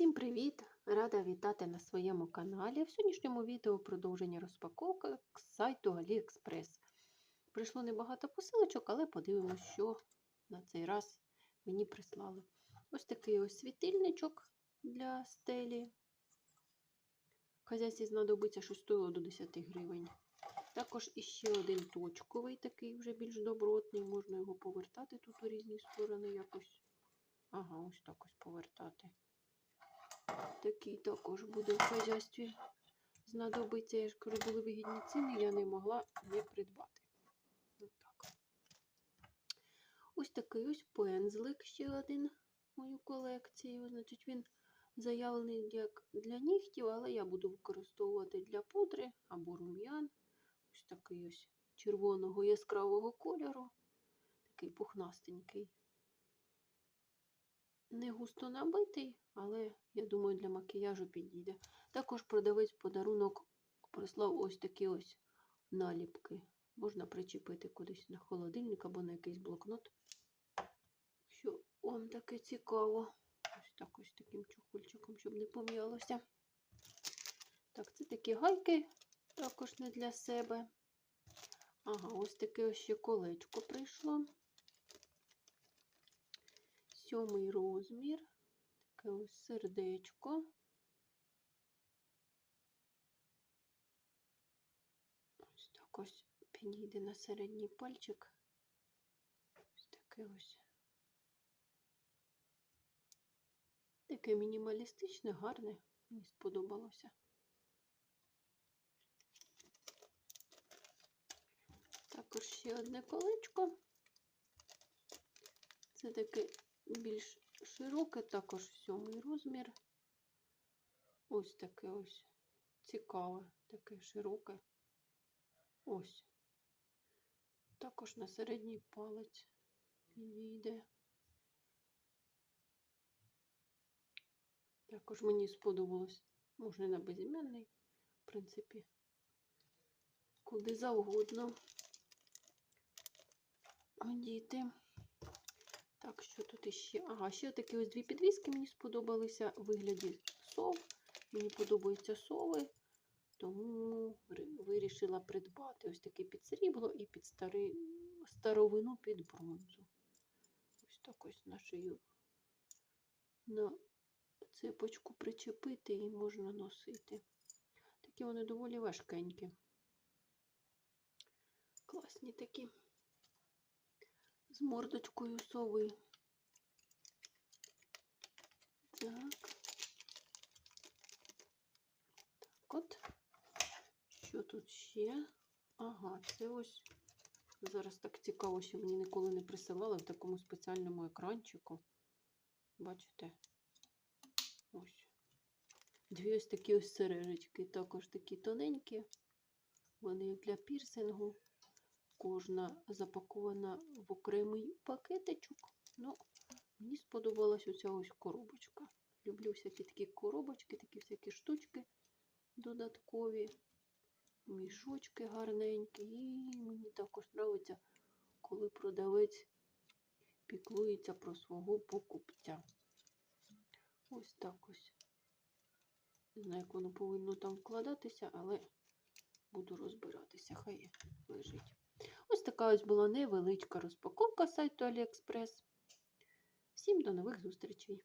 Всім привіт! Рада вітати на своєму каналі. В сьогоднішньому відео продовження розпаковки з сайту AliExpress. Прийшло небагато посилочок, але подивимося, що на цей раз мені прислали. Ось такий ось світильничок для стелі. Хазяйці знадобиться, що стоїло до 10 гривень. Також іще один точковий, такий вже більш добротний. Можна його повертати тут у різні сторони якось. Ага, ось так ось повертати. Такий також буде в хазяйстві знадобиться. Я ж кажу, були вигідні ціни, я не могла не придбати. Ось так. Ось такий ось пензлик ще один в мою колекцію. Значить, він заявлений як для нігтів, але я буду використовувати для пудри або рум'ян. Ось такий ось червоного яскравого кольору. Такий пухнастенький. Не густо набитий, але я думаю, для макіяжу підійде. Також продавець подарунок прислав ось такі ось наліпки. Можна причепити кудись на холодильник або на якийсь блокнот. Що вам таке цікаво. Ось так ось таким чохольчиком, щоб не пом'ялося. Так, це такі гайки, також не для себе. Ага, ось таке ось ще колечко прийшло. Сьомий розмір. Таке ось сердечко. Ось так ось підійде на середній пальчик. Ось таке ось. Таке мінімалістичне, гарне. Мені сподобалося. Також ще одне колечко. Це таке більш широке, також сьомий розмір. Ось таке ось цікаве, таке широке. Ось. Також на середній палець підійде. Також мені сподобалось. Можна на безіменний, в принципі, куди завгодно одіти. Так, що тут іще? Ага, ще такі ось дві підвіски мені сподобалися у вигляді сов. Мені подобаються сови, тому вирішила придбати ось таке під срібло і під стари... старовину під бронзу. Ось так ось на шию на цепочку причепити і можна носити. Такі вони доволі важкенькі. Класні такі з мордочкою сови. Так. Так от. Що тут ще? Ага, це ось. Зараз так цікаво, що мені ніколи не присилали в такому спеціальному екранчику. Бачите? Ось. Дві ось такі ось сережечки, також такі тоненькі. Вони для пірсингу кожна запакована в окремий пакетичок. Ну, мені сподобалась оця ось коробочка. Люблю всякі такі коробочки, такі всякі штучки додаткові, мішочки гарненькі. І мені також подобається, коли продавець піклується про свого покупця. Ось так ось. Не знаю, як воно повинно там вкладатися, але буду розбиратися. Хай лежить. Така ось була невеличка розпаковка сайту AliExpress. Всім до нових зустрічей!